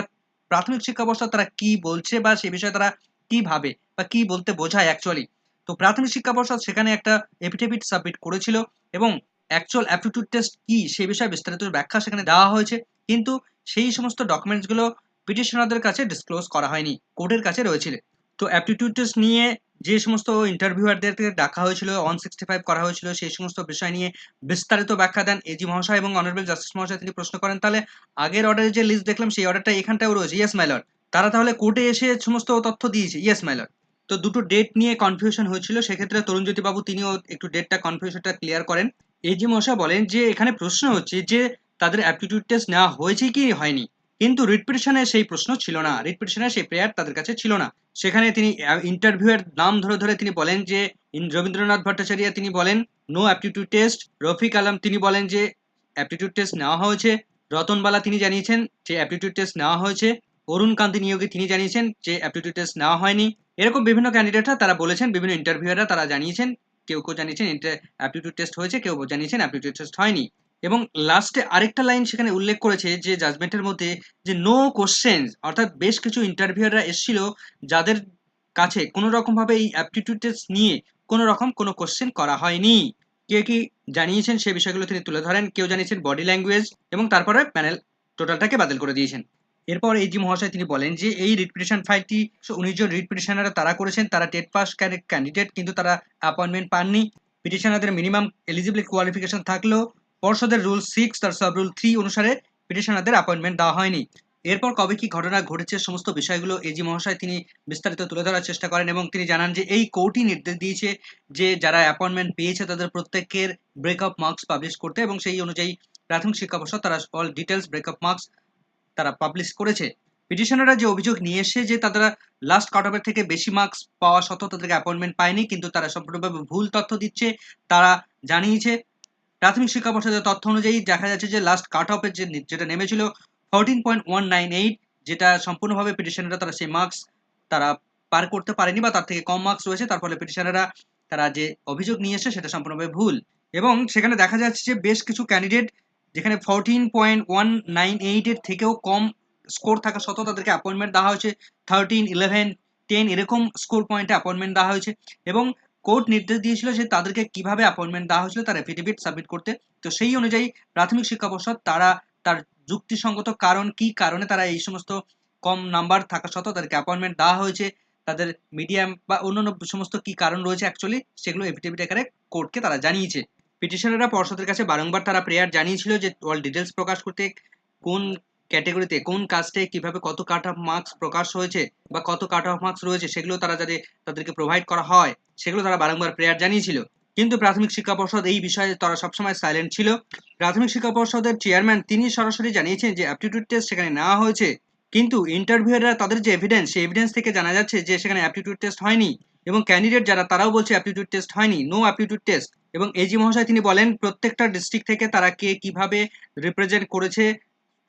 প্রাথমিক শিক্ষা ব্যবস্থা তারা কি বলছে বা সে বিষয়ে তারা কি ভাবে বা কি বলতে বোঝায় অ্যাকচুয়ালি তো প্রাথমিক শিক্ষা পর্ষদ সেখানে একটা এফিডেভিট সাবমিট করেছিল এবং অ্যাকচুয়াল অ্যাপটিটিউড টেস্ট কি সে বিষয়ে বিস্তারিত ব্যাখ্যা সেখানে দেওয়া হয়েছে। কিন্তু সেই সমস্ত ডকুমেন্টসগুলো পিটিশনারদের কাছে ডিসক্লোজ করা হয়নি কোর্টের কাছে রয়েছিল তো অ্যাপটিটিউড টেস্ট নিয়ে যে সমস্ত ইন্টারভিউয়ারদেরকে ডাকা হয়েছিল ওয়ান সিক্সটি ফাইভ করা হয়েছিল, সেই সমস্ত বিষয় নিয়ে বিস্তারিত ব্যাখ্যা দেন এজি মহাশয় এবং অনারেবল জাস্টিস মহাশয়, তিনি প্রশ্ন করেন, তাহলে আগের অর্ডারে যে লিস্ট দেখলাম, সেই অর্ডারটা এখানটাও রয়েছে ইয়েস মাইলর তারা তাহলে কোর্টে এসে সমস্ত তথ্য দিয়েছে ইয়েস মাইলর তো দুটো ডেট নিয়ে কনফিউশন হয়েছিল, সেক্ষেত্রে তরুণজ্যোতি বাবু তিনিও একটু ডেটটা কনফিউশনটা ক্লিয়ার করেন। এজি মহাশয় বলেন যে, এখানে প্রশ্ন হচ্ছে যে, তাদের অ্যাপটিটিউড টেস্ট নেওয়া হয়েছে কি হয়নি? কিন্তু রিট পিটিশনে সেই প্রশ্ন ছিল না। রিট পিটিশনে সেই প্রেয়ার তাদের কাছে ছিল না। সেখানে তিনি ইন্টারভিউয়ের নাম ধরে ধরে তিনি বলেন যে রবীন্দ্রনাথ ভট্টাচার্য তিনি বলেন no aptitude test Rafiq Alam তিনি বলেন যে অ্যাপটিটিউড টেস্ট নেওয়া হয়েছে। রতনবালা তিনি জানিয়েছেন যে অ্যাপটিটিউড টেস্ট নেওয়া হয়েছে। অরুণ কান্তি নিয়োগী তিনি জানিয়েছেন যে অ্যাপটিটিউড টেস্ট নেওয়া হয়নি। এরকম বিভিন্ন ক্যান্ডিডেটরা তারা বলেছেন, বিভিন্ন ইন্টারভিউয়াররা তারা জানিয়েছেন, কেউ কেউ জানিয়েছেন অ্যাপটিটিউড টেস্ট হয়েছে। কেউ জানিয়েছেন অ্যাপটিটিউড টেস্ট হয়নি। এবং লাস্টে আরেকটা লাইন সেখানে উল্লেখ করেছে যে জাজমেন্টের মধ্যে যে নো কোশ্চেন অর্থাৎ বেশ কিছু ইন্টারভিউয়াররা এসেছিল যাদের কাছে কোনো রকম ভাবে এই অ্যাপটিটিউড টেস্ট নিয়ে কোনো রকম কোনো কোশ্চেন করা হয়নি। কে কি জানিয়েছেন সে বিষয়গুলো তিনি তুলে ধরেন। কেউ জানিয়েছেন বডি ল্যাঙ্গুয়েজ এবং তারপরে প্যানেল টোটালটাকে বাতিল করে দিয়েছেন। এরপর এই জি মহাশয় তিনি বলেন যে এই রিট পিটিশন ফাইলটি উনিশ জন রিট পিটিশনাররা তারা করেছেন। তারা টেট পাস ক্যান্ডিডেট কিন্তু তারা অ্যাপয়েন্টমেন্ট পাননি। পিটিশনারদের মিনিমাম এলিজিবিলিটি কোয়ালিফিকেশন থাকলেও পর্ষদের রুল সিক্স তার সাব রুল থ্রি অনুসারে পিটিশনারদের অ্যাপয়েন্টমেন্ট দেওয়া হয়নি। এরপর কবে কি ঘটনা ঘটেছে সমস্ত বিষয়গুলো এজি মহাশয় তিনি বিস্তারিত তুলে ধরার চেষ্টা করেন এবং তিনি জানান যে এই কোর্টই নির্দেশ দিয়েছে যে যারা অ্যাপয়েন্টমেন্ট পেয়েছে তাদের প্রত্যেকের ব্রেকআপ মার্কস পাবলিশ করতে এবং সেই অনুযায়ী প্রাথমিক শিক্ষা পর্ষদ তারা অল ডিটেলস ব্রেকআপ মার্কস তারা পাবলিশ করেছে। পিটিশনাররা যে অভিযোগ নিয়ে এসে যে তারা লাস্ট কাট অফের থেকে বেশি মার্কস পাওয়া সত্ত্বেও তাদেরকে অ্যাপয়েন্টমেন্ট পায়নি, কিন্তু তারা সম্পূর্ণভাবে ভুল তথ্য দিচ্ছে, তারা জানিয়েছে প্রাথমিক শিক্ষা পর্ষদের তথ্য অনুযায়ী দেখা যাচ্ছে যে লাস্ট কাট অফের যে যেটা নেমেছিল fourteen point one nine eight যেটা সম্পূর্ণভাবে পিটিশনাররা তারা সেই মার্কস তারা পার করতে পারেনি বা তার থেকে কম মার্কস রয়েছে, তার ফলে পিটিশনাররা তারা যে অভিযোগ নিয়ে সেটা সম্পূর্ণভাবে ভুল। এবং সেখানে দেখা যাচ্ছে যে বেশ কিছু ক্যান্ডিডেট যেখানে ফোরটিন পয়েন্ট ওয়ান নাইন এইটের থেকেও কম স্কোর থাকা সত্ত্বেও তাদেরকে অ্যাপয়েন্টমেন্ট দেওয়া হয়েছে থার্টিন ইলেভেন টেন এরকম স্কোর পয়েন্টে অ্যাপয়েন্টমেন্ট দেওয়া হয়েছে। এবং কোর্ট নির্দেশ দিয়েছিল যে তাদেরকে কীভাবে অ্যাপয়েন্টমেন্ট দেওয়া হয়েছিল, তার এফিডেভিট সাবমিট করতে। তো সেই অনুযায়ী প্রাথমিক শিক্ষা পর্ষদ তারা তার যুক্তিসঙ্গত কারণ, কি কারণে তারা এই সমস্ত কম নাম্বার থাকা সত্ত্বেও তাদেরকে অ্যাপয়েন্টমেন্ট দেওয়া হয়েছে, তাদের মিডিয়াম বা অন্যান্য সমস্ত কি কারণ রয়েছে অ্যাকচুয়ালি সেগুলো এফিডেভিট আকারে কোর্টকে তারা জানিয়েছে। পিটিশনাররা পর্ষদের কাছে বারংবার তারা প্রেয়ার জানিয়েছিল যে অল ডিটেলস প্রকাশ করতে, কোন ক্যাটেগরিতে কোন কাস্টে কীভাবে কত কাট অফ মার্কস প্রকাশ হয়েছে বা কত কাট অফ মার্কস রয়েছে সেগুলো তারা যাতে তাদেরকে প্রোভাইড করা হয়, সেগুলো তারা বারংবার প্রেয়ার জানিয়েছিল। কিন্তু প্রাথমিক শিক্ষা পর্ষদ এই বিষয়ে তারা সবসময় সাইলেন্ট ছিল। প্রাথমিক শিক্ষা পর্ষদের চেয়ারম্যান তিনি সরাসরি জানিয়েছেন যে অ্যাপটিটিউড টেস্ট সেখানে নেওয়া হয়েছে। কিন্তু ইন্টারভিউয়াররা তাদের যে এভিডেন্স সেই এভিডেন্স থেকে জানা যাচ্ছে যে সেখানে অ্যাপটিটিউড টেস্ট হয়নি এবং ক্যান্ডিডেট যারা, তারাও বলছে অ্যাপটিটিউড টেস্ট হয়নি নো অ্যাপটিটিউড টেস্ট এবং এজি মহাশয় তিনি বলেন, প্রত্যেকটা ডিস্ট্রিক্ট থেকে তারা কে কীভাবে রিপ্রেজেন্ট করেছে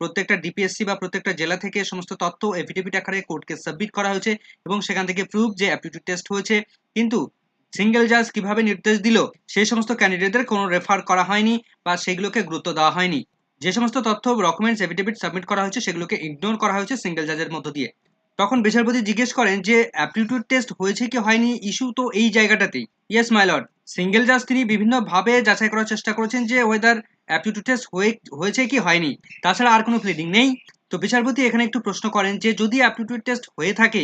প্রত্যেকটা ডিপিএসসি বা প্রত্যেকটা জেলা থেকে সমস্ত তথ্য এফিডেভিট আকারে কোর্টকে সাবমিট করা হয়েছে এবং সেখান থেকে প্রুফ যে অ্যাপটিটিউড টেস্ট হয়েছে। কিন্তু সিঙ্গেল জাজ কীভাবে নির্দেশ দিল সেই সমস্ত ক্যান্ডিডেটদের কোনো রেফার করা হয়নি বা সেগুলোকে গুরুত্ব দেওয়া হয়নি। যে সমস্ত তথ্য ডকুমেন্টস এফিডেভিট সাবমিট করা হয়েছে, সেগুলোকে ইগনোর করা হয়েছে সিঙ্গেল জাজের মধ্য দিয়ে। তখন বিচারপতি জিজ্ঞেস করেন যে অ্যাপটিটিউড টেস্ট হয়েছে কি হয়নি? ইস্যু তো এই জায়গাটাতেই। ইয়েস মাই লর্ড সিঙ্গেল জাজ তিনি বিভিন্নভাবে যাচাই করার চেষ্টা করেছেন যে ওয়েদার অ্যাপটিটিউড টেস্ট হয়ে, হয়েছে কি হয়নি? তাছাড়া আর কোনো প্লিডিং নেই। তো বিচারপতি এখানে একটু প্রশ্ন করেন যে, যদি অ্যাপটিটিউড টেস্ট হয়ে থাকে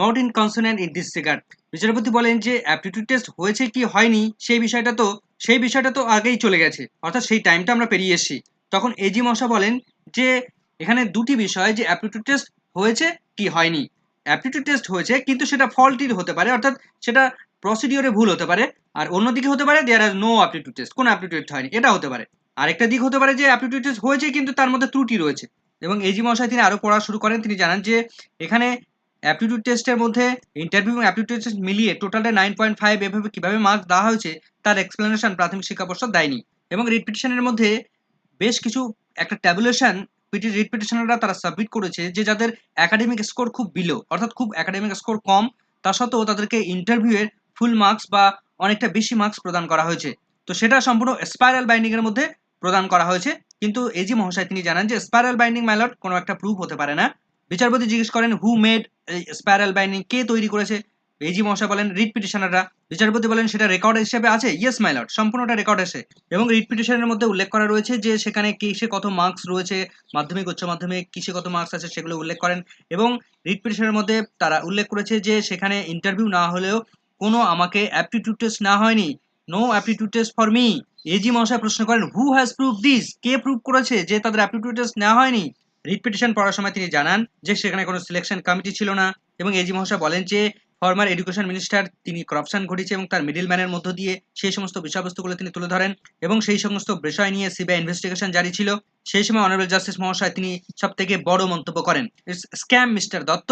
not in consonant in this regard বিচারপতি বলেন যে অ্যাপটিটিউড টেস্ট হয়েছে কি হয়নি, সেই বিষয়টা তো, সেই বিষয়টা তো আগেই চলে গেছে, অর্থাৎ সেই টাইমটা আমরা পেরিয়ে এসেছি। তখন এজি মশা বলেন যে, এখানে দুটি বিষয় যে অ্যাপটিটিউড টেস্ট হয়েছে কি হয়নি। অ্যাপটিটিউড টেস্ট হয়েছে, কিন্তু সেটা ফল্টির হতে পারে, অর্থাৎ সেটা প্রসিডিওরে ভুল হতে পারে, আর অন্যদিকে হতে পারে there are no aptitude test কোনো অ্যাপটিটিউড হয়নি, এটা হতে পারে। আরেকটা দিক হতে পারে যে অ্যাপটিটিউড টেস্ট হয়েছে কিন্তু তার মধ্যে ত্রুটি রয়েছে। এবং এজি মশাই তিনি আরও পড়া শুরু করেন, তিনি জানান যে এখানে অ্যাপটিটিউড টেস্টের মধ্যে ইন্টারভিউ এবং অ্যাপটিটিউড টেস্ট মিলিয়ে টোটালটা নাইন পয়েন্ট ফাইভ এভাবে কীভাবে মার্কস দেওয়া হয়েছে, তার এক্সপ্লেনেশন প্রাথমিক শিক্ষা পর্ষদ দেয়নি। এবং রিট পিটিশনের মধ্যে বেশ কিছু একটা ট্যাবুলেশন পিটি রিট তারা সাবমিট করেছে যে যাদের একাডেমিক স্কোর খুব বিলো অর্থাৎ খুব একাডেমিক স্কোর কম, তা সত্ত্বেও তাদেরকে ইন্টারভিউয়ের ফুল মার্কস বা অনেকটা বেশি মার্কস প্রদান করা হয়েছে। তো সেটা সম্পূর্ণ স্পাইরাল বাইন্ডিং এর মধ্যে প্রদান করা হয়েছে। কিন্তু এজি মহাশয় তিনি জানান যে স্পাইরাল বাইন্ডিং ম্যালট কোনো একটা প্রুফ হতে পারে না। বিচারপতি জিজ্ঞেস করেন হু মেড স্পাইরাল বাইন্ডিং কে তৈরি করেছে? এজি মহাশয় বলেন রিট পিটিশনাররা বিচারপতি বলেন, সেটা রেকর্ড হিসেবে আছে? ইয়েস মাইলট সম্পূর্ণটা রেকর্ড আছে। এবং রিট পিটিশনের মধ্যে উল্লেখ করা রয়েছে যে, সেখানে কিসে কত মার্কস রয়েছে, মাধ্যমিক, উচ্চ মাধ্যমিক কিসে কত মার্কস আছে সেগুলো উল্লেখ করেন। এবং রিট পিটিশনের মধ্যে তারা উল্লেখ করেছে যে, সেখানে ইন্টারভিউ না হলেও কোনো আমাকে অ্যাপটিটিউড টেস্ট না হয়নি। No aptitude test for me AG মহাশয় প্রশ্ন করেন হু হ্যাজ প্রুভ দিস কে প্রুভ করেছে যে তাদের অ্যাপটিটিউড টেস্ট নেওয়া হয়নি? রিট পড়ার সময় তিনি জানান যে সেখানে কোনো সিলেকশন কমিটি ছিল না এবং এজি মহাশয় বলেন যে ফর্মার এডুকেশন মিনিস্টার তিনি করাপশন ঘটিয়েছে এবং তার মিডিল ম্যানের মধ্য দিয়ে সেই সমস্ত বিষয়বস্তুগুলো তিনি তুলে ধরেন এবং সেই সমস্ত বিষয় নিয়ে সিবিআই ইনভেস্টিগেশন জারি ছিল। সেই সময় অনারেবল জাস্টিস মহাশয় তিনি সব থেকে বড় মন্তব্য করেন স্ক্যাম মিস্টার দত্ত।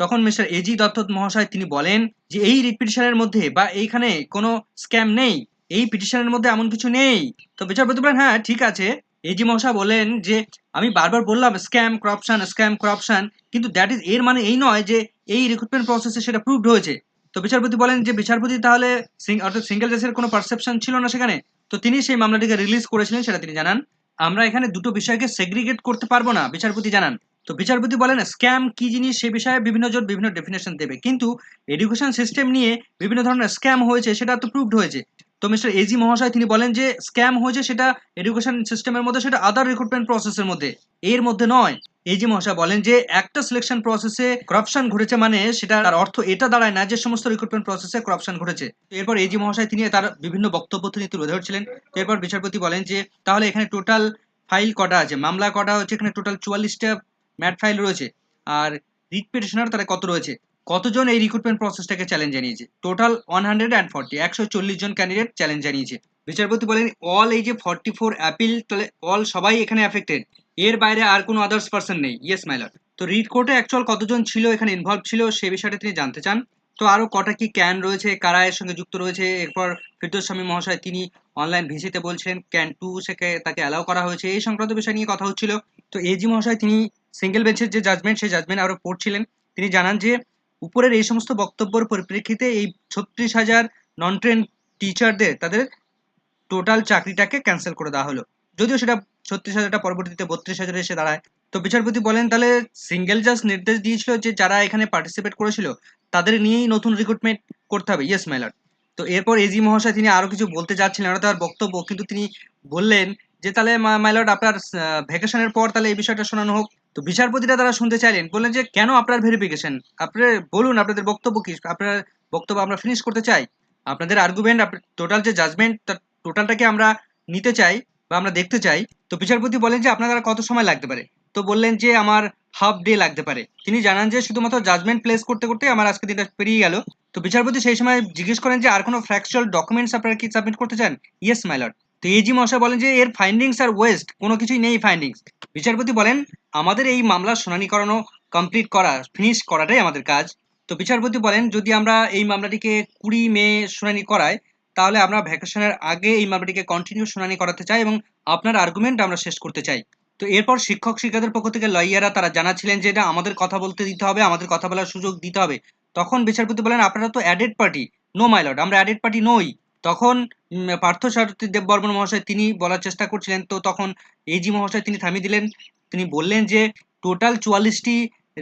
তখন মিস্টার এজি দত্ত মহাশয় তিনি বলেন যে এই রিট পিটিশনের মধ্যে বা এইখানে কোনো স্ক্যাম নেই। এই পিটিশনের মধ্যে এমন কিছু নেই। তো বিচারপতি বলেন হ্যাঁ ঠিক আছে। এজি মহাশয় বলেন যে, আমি বারবার বললাম স্ক্যাম করাপশন স্ক্যাম করাপশন কিন্তু দ্যাট ইজ এর মানে এই নয় যে, এই রিক্রুটমেন্ট প্রসেসে সেটা প্রুভড হয়েছে। তো বিচারপতি বলেন যে, বিচারপতি তাহলে অর্থাৎ সিঙ্গেল জাজের কোনো পারসেপশন ছিল না সেখানে। তো তিনি সেই মামলাটিকে রিলিজ করেছিলেন, সেটা তিনি জানান। আমরা এখানে দুটো বিষয়কে সেগ্রিগেট করতে পারব না, বিচারপতি জানান। তো বিচারপতি বলেন স্ক্যাম কি জিনিস সে বিষয়ে বিভিন্ন জন বিভিন্ন ডেফিনেশন দেবে। কিন্তু এডুকেশন সিস্টেম নিয়ে বিভিন্ন ধরনের স্ক্যাম হয়েছে, সেটা তো প্রুভড হয়েছে। তো মিস্টার এজি মহাশয় তিনি বলেন যে স্ক্যাম হয়েছে সেটা এডুকেশন সিস্টেমের মধ্যে, সেটা আদার রিক্রুটমেন্ট প্রসেসের মধ্যে। এর মধ্যে নয়। এজি মহাশয় বলেন যে, একটা সিলেকশন প্রসেসে করাপশন ঘটেছে মানে সেটা তার অর্থ এটা দাঁড়ায় না যে সমস্ত রিক্রুটমেন্ট প্রসেসে করাপশন ঘটেছে। এরপর এজি মহাশয় তিনি তার বিভিন্ন বক্তব্য তিনি তুলে ধরছিলেন। এরপর বিচারপতি বলেন যে, তাহলে এখানে টোটাল ফাইল কটা আছে? মামলা কটা হচ্ছে? এখানে টোটাল চুয়াল্লিশটা ম্যাট ফাইল রয়েছে। আর রিট পিটিশনার তারা কত রয়েছে? কতজন এই রিক্রুটমেন্ট প্রসেসটাকে চ্যালেঞ্জ জানিয়েছে? Total one hundred and forty একশো চল্লিশ জন ক্যান্ডিডেট চ্যালেঞ্জ জানিয়েছে। বিচারপতি বলেন অল এই যে ফর্টি ফোর অ্যাপিল তাহলে অল সবাই এখানে অ্যাফেক্টেড এর বাইরে আর কোনো আদার্স পার্সন নেই। ইয়েস মাইলর তো রিড কোর্টে অ্যাকচুয়াল কতজন ছিল, এখানে ইনভলভ ছিল, সে বিষয়টা তিনি জানতে চান। তো আরও কটা কি ক্যান রয়েছে, কারা এর সঙ্গে যুক্ত রয়েছে? এরপর ফিরদোস স্বামী মহাশয়, তিনি অনলাইন ভিসিতে বলছেন ক্যান টু সেকে তাকে অ্যালাউ করা হয়েছে। এই সংক্রান্ত বিষয় নিয়ে কথা হচ্ছিল। তো এজি মহাশয়, তিনি সিঙ্গেল বেঞ্চের যে জাজমেন্ট সেই জাজমেন্ট আরও পড়ছিলেন। তিনি জানান যে উপরের এই সমস্ত বক্তব্যের পরিপ্রেক্ষিতে এই ছত্রিশ হাজার নন ট্রেন টিচারদের তাদের টোটাল চাকরিটাকে ক্যান্সেল করে দেওয়া হলো। যদিও সেটা ছত্রিশ হাজারটা পরবর্তীতে বত্রিশ হাজারে এসে দাঁড়ায়। তো বিচারপতি বলেন, তাহলে সিঙ্গেল জাজ নির্দেশ দিয়েছিল যে যারা এখানে পার্টিসিপেট করেছিল, তাদের নিয়েই নতুন রিক্রুটমেন্ট করতে হবে। ইয়েস মাইলর তো এরপর এজি মহাশয় তিনি আরও কিছু বলতে যাচ্ছিলেন ওটা তার বক্তব্য, কিন্তু তিনি বললেন যে, তাহলে মাইলর আপনার ভ্যাকেশনের পর তাহলে এই বিষয়টা শোনানো হোক। তো বিচারপতিরা তারা শুনতে চাইলেন, বললেন যে, কেন আপনার ভেরিফিকেশন আপনার, বলুন আপনাদের বক্তব্য কি? আপনার বক্তব্য আমরা ফিনিশ করতে চাই। আপনাদের আর্গুমেন্ট টোটাল যে জাজমেন্ট টোটালটাকে আমরা নিতে চাই বা আমরা দেখতে চাই। তো বিচারপতি বলেন যে, আপনাদের আর কত সময় লাগতে পারে? তো বললেন যে, আমার হাফ ডে লাগতে পারে। তিনি জানান যে, শুধুমাত্র জাজমেন্ট প্লেস করতে করতে আমার আজকে দিনটা পেরিয়ে গেল। তো বিচারপতি সেই সময় জিজ্ঞেস করেন যে, আর কোনো ফ্র্যাকচুয়াল ডকুমেন্টস আপনারা কি সাবমিট করতে চান? ইয়েস মাইলট তো এজি মশাই বলেন যে, এর ফাইন্ডিংস আর ওয়েস্ট কোনো কিছুই নেই ফাইন্ডিংস বিচারপতি বলেন, আমাদের এই মামলার শুনানি করানো কমপ্লিট করা ফিনিশ করাটাই আমাদের কাজ। তো বিচারপতি বলেন, যদি আমরা এই মামলাটিকে কুড়ি মে শুনানি করাই, তাহলে আমরা ভ্যাকেশনের আগে এই মামলাটিকে কন্টিনিউ শুনানি করাতে চাই এবং আপনার আর্গুমেন্ট আমরা শেষ করতে চাই। তো এরপর শিক্ষক শিক্ষকদের পক্ষ থেকে লয়াররা তারা জানাচ্ছিলেন যে, এটা আমাদের কথা বলতে দিতে হবে, আমাদের কথা বলার সুযোগ দিতে হবে। তখন বিচারপতি বলেন, আপনারা তো অ্যাডেড পার্টি নো মাইলড আমরা অ্যাডেড পার্টি নই। তখন পার্থ সারথী দেব বর্মন মহাশয় তিনি বলার চেষ্টা করছিলেন। তো তখন এজি মহাশয় তিনি থামিয়ে দিলেন। তিনি বললেন যে টোটাল চুয়াল্লিশটি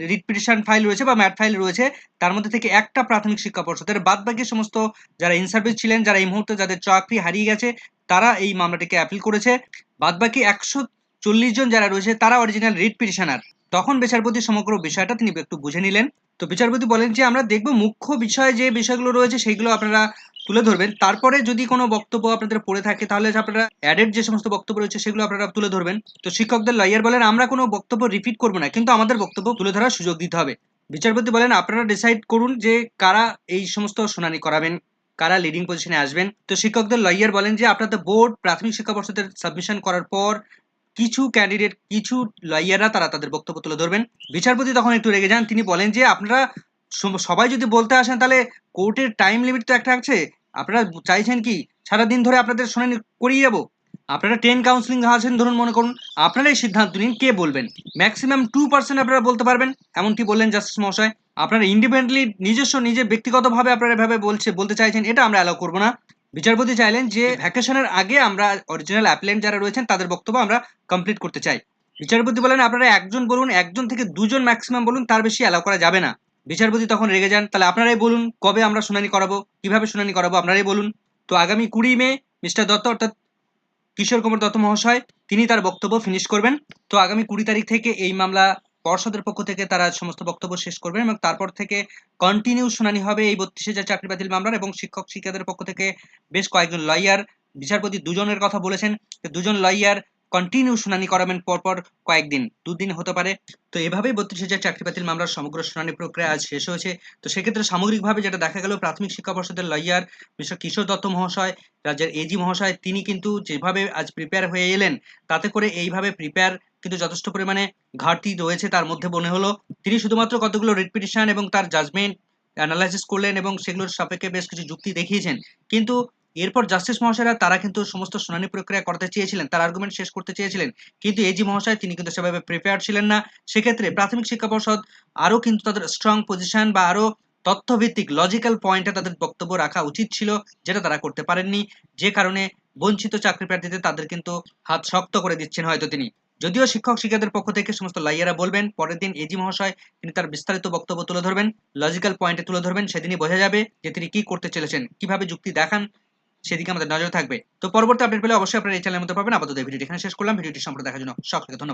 রিট পিটিশন ফাইল রয়েছে বা ম্যাট ফাইল রয়েছে, তার মধ্যে থেকে একটা প্রাথমিক শিক্ষা পর্ষদের বাদ বাকি সমস্ত যারা ইনসার্ভিস ছিলেন, যারা এই মুহূর্তে যাদের চাকরি হারিয়ে গেছে, তারা এই মামলাটিকে অ্যাপিল করেছে। বাদ বাকি একশো চল্লিশ জন যারা রয়েছে, তারা অরিজিনাল রিট পিটিশনার তখন বিচারপতি সমগ্র বিষয়টা তিনি একটু বুঝে নিলেন। তো বিচারপতি বলেন যে, আমরা দেখব মুখ্য বিষয় যে বিষয়গুলো রয়েছে, সেইগুলো আপনারা তুলে ধরবেন। তারপরে যদি কোনো বক্তব্য আপনাদের পড়ে থাকে, তাহলে আপনারা অ্যাডেড যে সমস্ত বক্তব্য রয়েছে, সেগুলো আপনারা তুলে ধরবেন। তো শিক্ষকদের লয়ার বলেন, আমরা কোনো বক্তব্য রিপিট করব না, কিন্তু আমাদের বক্তব্য তুলে ধরার সুযোগ দিতে হবে। বিচারপতি বলেন, আপনারা ডিসাইড করুন যে কারা এই সমস্ত শুনানি করাবেন, কারা লিডিং পজিশনে আসবেন। তো শিক্ষকদের লয়ার বলেন যে, আপনাদের বোর্ড প্রাথমিক শিক্ষা পর্ষদের সাবমিশন করার পর কিছু ক্যান্ডিডেট কিছু লয়াররা তারা তাদের বক্তব্য তুলে ধরবেন। বিচারপতি তখন একটু রেগে যান, তিনি বলেন যে, আপনারা সবাই যদি বলতে আসেন, তাহলে কোর্টের টাইম লিমিট তো একটা আছে। আপনারা চাইছেন কি? সারাদিন ধরে আপনাদের শুনানি করিয়ে যাব আপনারা টেন কাউন্সিলিং আছেন ধরুন, মনে করুন, আপনারাই সিদ্ধান্ত নিন কে বলবেন। ম্যাক্সিমাম টু পার্সেন্ট আপনারা বলতে পারবেন, এমনকি বললেন জাস্টিস মহাশয়, আপনারা ইন্ডিপেন্ডেন্টলি নিজস্ব, নিজে ব্যক্তিগতভাবে আপনারা এভাবে বলছে, বলতে চাইছেন, এটা আমরা অ্যালাউ করব না। বিচারপতি চাইলেন যে ভ্যাকেশনের আগে আমরা অরিজিনাল অ্যাপ্লেন্ট যারা রয়েছেন, তাদের বক্তব্য আমরা কমপ্লিট করতে চাই। বিচারপতি বলেন, আপনারা একজন বলুন, একজন থেকে দুজন ম্যাক্সিমাম বলুন, তার বেশি অ্যালাউ করা যাবে না। বিচারপতি তখন রেগে যান। তাহলে আপনারাই বলুন, কবে আমরা শুনানি করাবো, কীভাবে শুনানি করাবো, আপনারাই বলুন। তো আগামী কুড়ি মে, মিস্টার দত্ত অর্থাৎ কিশোর কুমার দত্ত মহাশয়, তিনি তার বক্তব্য ফিনিশ করবেন। তো আগামী কুড়ি তারিখ থেকে এই মামলা পর্ষদের পক্ষ থেকে তারা সমস্ত বক্তব্য শেষ করবেন এবং তারপর থেকে কন্টিনিউ শুনানি হবে এই বত্রিশ হাজার চাকরি বাতিল মামলার এবং শিক্ষক শিক্ষাদের পক্ষ থেকে বেশ কয়েকজন লয়ার বিচারপতি দুজনের কথা বলেছেন। যে দুজন লয়ার কন্টিনিউ শুনানি করাবেন পরপর কয়েকদিন, দুদিন হতে পারে। তো এভাবেই বত্রিশ হাজার চাকরি বাতিল মামলার সমগ্র শুনানি প্রক্রিয়া আজ শেষ হয়েছে। তো সেক্ষেত্রে সামগ্রিকভাবে যেটা দেখা গেল, প্রাথমিক শিক্ষা পর্ষদের লয়ার মিস্টার কিশোর দত্ত মহাশয়, রাজ্যের এজি মহাশয়, তিনি কিন্তু যেভাবে আজ প্রিপেয়ার হয়ে এলেন, তাতে করে এইভাবে প্রিপেয়ার কিন্তু যথেষ্ট পরিমাণে ঘাটতি রয়েছে তার মধ্যে মনে হলো। তিনি শুধুমাত্র কতগুলো রিট পিটিশন এবং তার জাজমেন্ট অ্যানালাইসিস করলেন এবং সেগুলোর সাপেক্ষে বেশ কিছু যুক্তি দেখিয়েছেন। কিন্তু এরপর জাস্টিস মহাশয়রা তারা কিন্তু সমস্ত শুনানি প্রক্রিয়া করতে চেয়েছিলেন, তার আর্গুমেন্ট শেষ করতে চেয়েছিলেন। কিন্তু এজি মহাশয় তিনি কিন্তু সেভাবে প্রিপেয়ার ছিলেন না। সেক্ষেত্রে প্রাথমিক শিক্ষা পর্ষদ আরও কিন্তু তাদের স্ট্রং পজিশন বা আরও তথ্যভিত্তিক লজিক্যাল পয়েন্টে তাদের বক্তব্য রাখা উচিত ছিল, যেটা তারা করতে পারেননি। যে কারণে বঞ্চিত চাকরি প্রার্থীদের তাদের কিন্তু হাত শক্ত করে দিচ্ছেন হয়তো তিনি। যদিও শিক্ষক শিক্ষকদের পক্ষ থেকে সমস্ত লাইয়ারা বলবেন, পরের দিন এজি মহাশয় তিনি তার বিস্তারিত বক্তব্য তুলে ধরবেন লজিক্যাল পয়েন্টে তুলে ধরবেন, সেদিনই বোঝা যাবে যে তিনি কি করতে চলেছেন, কীভাবে যুক্তি দেখান সেদিকে আমাদের নজর থাকবে। তো পরবর্তী আপডেট পেলে অবশ্যই আপনার এই চ্যানেলের মধ্যে পাবেন। আপাতত ভিডিওটি এখানে শেষ করলাম। ভিডিওটি সম্পর্কে দেখার জন্য সকলকে ধন্যবাদ।